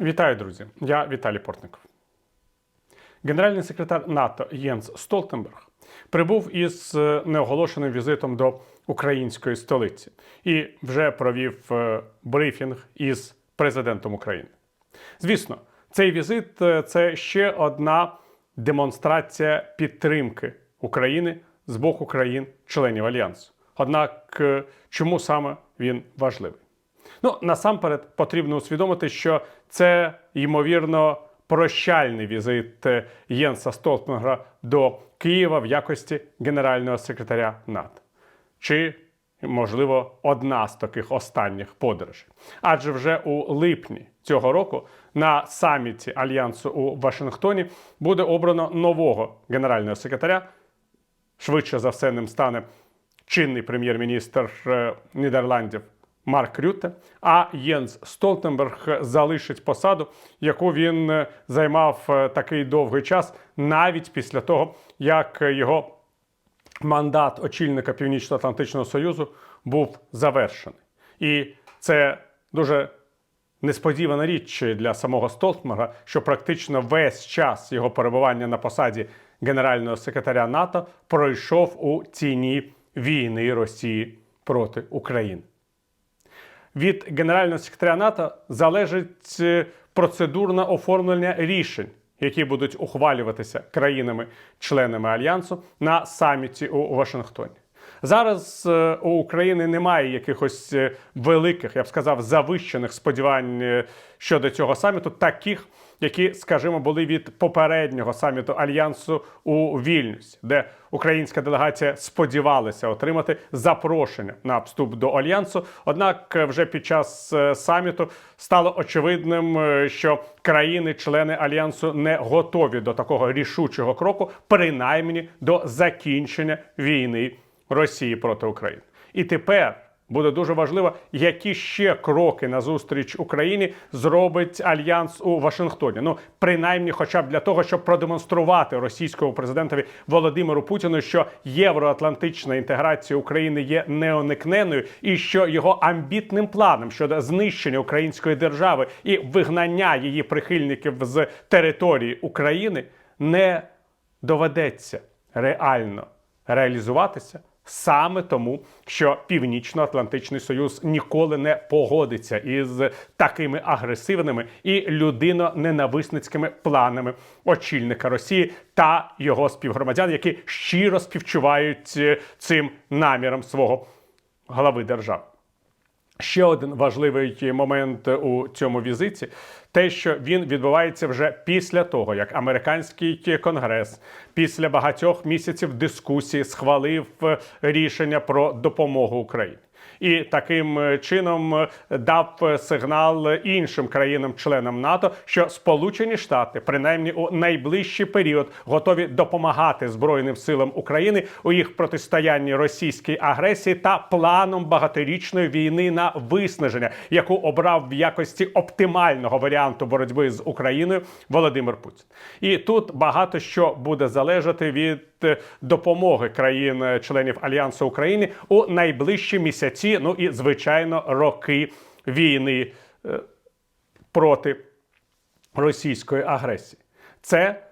Вітаю, друзі! Я Віталій Портников. Генеральний секретар НАТО Єнс Столтенберг прибув із е, неоголошеним візитом до української столиці і вже провів е, брифінг із президентом України. Звісно, цей візит е, це ще одна демонстрація підтримки України з боку країн-членів Альянсу. Однак, чому саме він важливий? Ну, насамперед потрібно усвідомити, що це ймовірно прощальний візит е, Єнса Столтенгера до Києва в якості генерального секретаря НАТО. Чи, можливо, одна з таких останніх подорожей. Адже вже у липні цього року на саміті Альянсу у Вашингтоні буде обрано нового генерального секретаря. Швидше за все ним стане чинний прем'єр-міністр е, Нідерландів Марк Рютте, а Єнс Столтенберг залишить посаду, яку він е, займав е, такий довгий час, навіть після того, як його мандат очільника Північно-Атлантичного Союзу був завершений. І це дуже несподівана річ для самого Столтенберга, що практично весь час його перебування на посаді генерального секретаря НАТО пройшов у ціні війни Росії проти України. Від генерального секретаря НАТО залежить е, процедурне оформлення рішень, які будуть ухвалюватися країнами-членами альянсу на саміті у Вашингтоні. Зараз е, у України немає якихось е, великих, я б сказав, завищених сподівань щодо цього саміту, таких, які, скажімо, були від попереднього саміту альянсу у Вільнюсі, де українська делегація сподівалася отримати запрошення на вступ до альянсу. Однак, е, вже під час е, саміту стало очевидним, е, що країни-члени альянсу не готові до такого рішучого кроку, принаймні до закінчення війни Росії проти України. І тепер буде дуже важливо, які ще кроки назустріч Україні зробить альянс у Вашингтоні. Ну, принаймні, хоча б для того, щоб продемонструвати російському президентові Володимиру Путіну, що євроатлантична інтеграція України є неоникненою, і що його амбітним планом щодо знищення української держави і вигнання її прихильників з території України не доведеться реально реалізуватися. Саме тому, що Північно-Атлантичний Союз ніколи не погодиться із такими агресивними і людино-ненависницькими планами очільника Росії та його співгромадян, які щиро співчувають е, цим намірам свого глави держави. Ще один важливий момент у цьому візиті те, що він відбувається вже після того, як американський конгрес після багатьох місяців дискусії схвалив е, рішення про допомогу Україні. І таким е, чином е, дав е, сигнал іншим країнам-членам НАТО, що Сполучені Штати, принаймні у найближчий період, готові допомагати Збройним силам України у їх протистоянні російській агресії та планом багаторічної війни на виснаження, яку обрав в якості оптимального варіанту боротьби з Україною Володимир Путін. І тут багато що буде залежати від допомоги країн-членів Альянсу України у найближчі місяці, ну і звичайно роки війни е, проти російської агресії. Це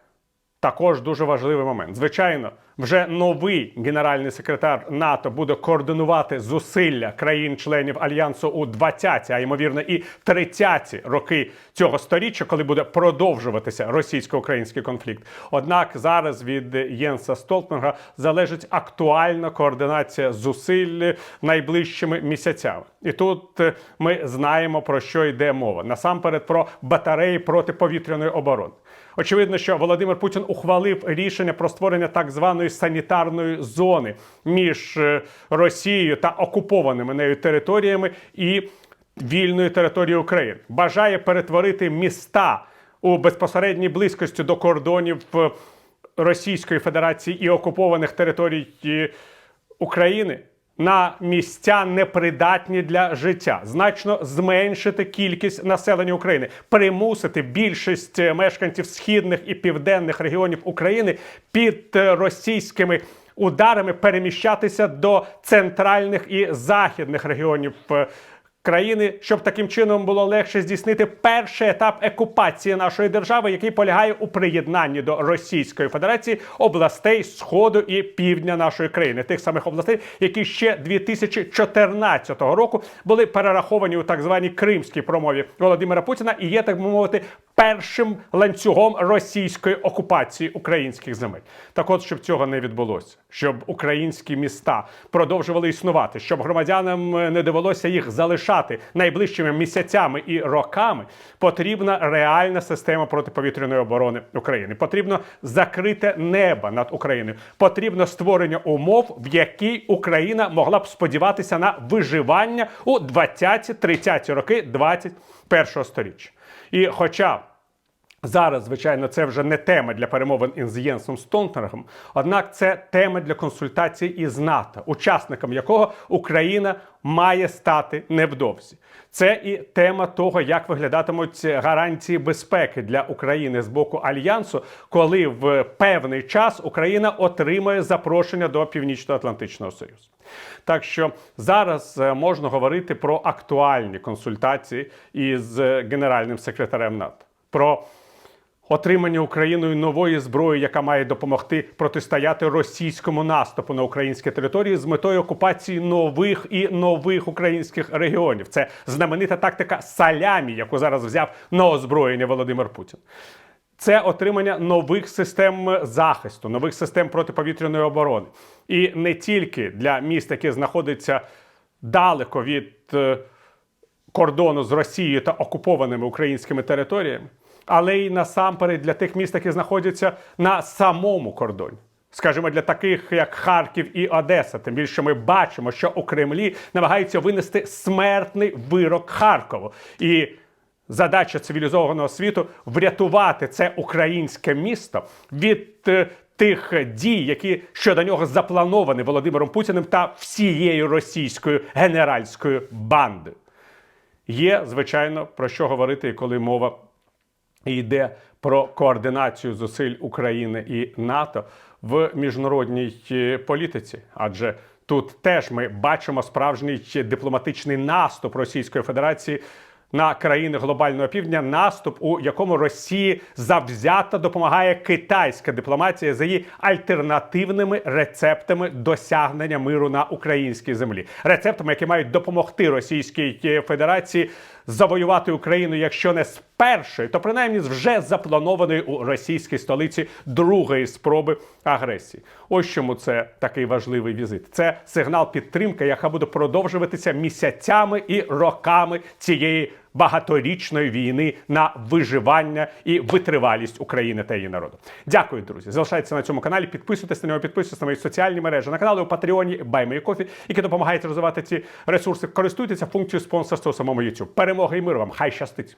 також дуже важливий момент. Звичайно, вже новий генеральний секретар НАТО буде координувати зусилля країн-членів альянсу у 20-ті, а ймовірно, і 30-ті роки цього сторіччя, коли буде продовжуватися російсько-український конфлікт. Однак зараз від Єнса Столтенга залежить актуальна координація зусиль найближчими місяцями. І тут е, ми знаємо про що йде мова. Насамперед про батареї протиповітряної оборони. Очевидно, що Володимир Путін ухвалив рішення про створення так званої санітарної зони між е, Росією та окупованими нею територіями і вільною територією України. Бажає перетворити міста у безпосередній близькості до кордонів е, Російської Федерації і окупованих територій е, України на місця непридатні для життя, значно зменшити кількість населення України, примусити більшість е, мешканців східних і південних регіонів України під е, російськими ударами переміщатися до центральних і західних регіонів е, країни, щоб таким чином було легше здійснити перший етап окупації нашої держави, який полягає у приєднанні до Російської Федерації областей сходу і півдня нашої країни, тих самих областей, які ще 2014 року були перераховані у так званій кримській промові Володимира Путіна. І є так би мовити першим ланцюгом російської окупації українських земель. Так, от щоб цього не відбулося, щоб українські міста продовжували існувати, щоб громадянам е, не довелося їх залишати найближчими місяцями і роками, потрібна реальна система протиповітряної оборони України. Потрібно закрите небо над Україною. Потрібно створення умов, в якій Україна могла б сподіватися на виживання у 20-30 роки 21 сторіччя. І хоча Зараз, звичайно, це вже не тема для перемовин із Єнсом Столтенбергом, однак це тема для консультацій із НАТО, учасником якого Україна має стати невдовзі. Це і тема того, як виглядатимуть гарантії безпеки для України з боку альянсу, коли в певний час Україна отримає запрошення до Північно-Атлантичного Союзу. Так що зараз е, можна говорити про актуальні консультації із е, генеральним секретарем НАТО. про Отримання Україною нової зброї, яка має допомогти протистояти російському наступу на українські території з метою окупації нових і нових українських регіонів. Це знаменита тактика салямі, яку зараз взяв на озброєння Володимир Путін. Це отримання нових систем захисту, нових систем протиповітряної оборони, і не тільки для міст, які знаходяться далеко від е, кордону з Росією та окупованими українськими територіями але й насамперед для тих міст, які знаходяться на самому кордоні. Скажімо, для таких як Харків і Одеса, тим більше ми бачимо, що у Кремлі намагаються винести смертний вирок Харкову. І задача цивілізованого світу врятувати це українське місто від е, тих дій, які щодо нього заплановані Володимиром Путіним та всією російською генеральською бандою. Є, звичайно, про що говорити, коли мова і йде про координацію зусиль України і НАТО в міжнародній е, політиці, адже тут теж ми бачимо справжній дипломатичний наступ Російської Федерації. На країни глобального півдня наступ, у якому Росії завзято допомагає китайська дипломатія за її альтернативними рецептами досягнення миру на українській землі, рецептами, які мають допомогти Російській е, Федерації завоювати Україну, якщо не з першої, то принаймні з вже запланованої у російській столиці другої спроби агресії. Ось чому це такий важливий візит. Це сигнал підтримки, яка буде продовжуватися місяцями і роками цієї багаторічної війни на виживання і витривалість України та її народу. Дякую, друзі. Залишайтеся на цьому каналі. Підписуйтесь на нього, підписуйтесь на мої соціальні мережі, на канали у Патреоні Кофі, які допомагають розвивати ці ресурси. Користуйтеся функцією спонсорства у самому YouTube. Перемоги і миру вам! Хай щастить!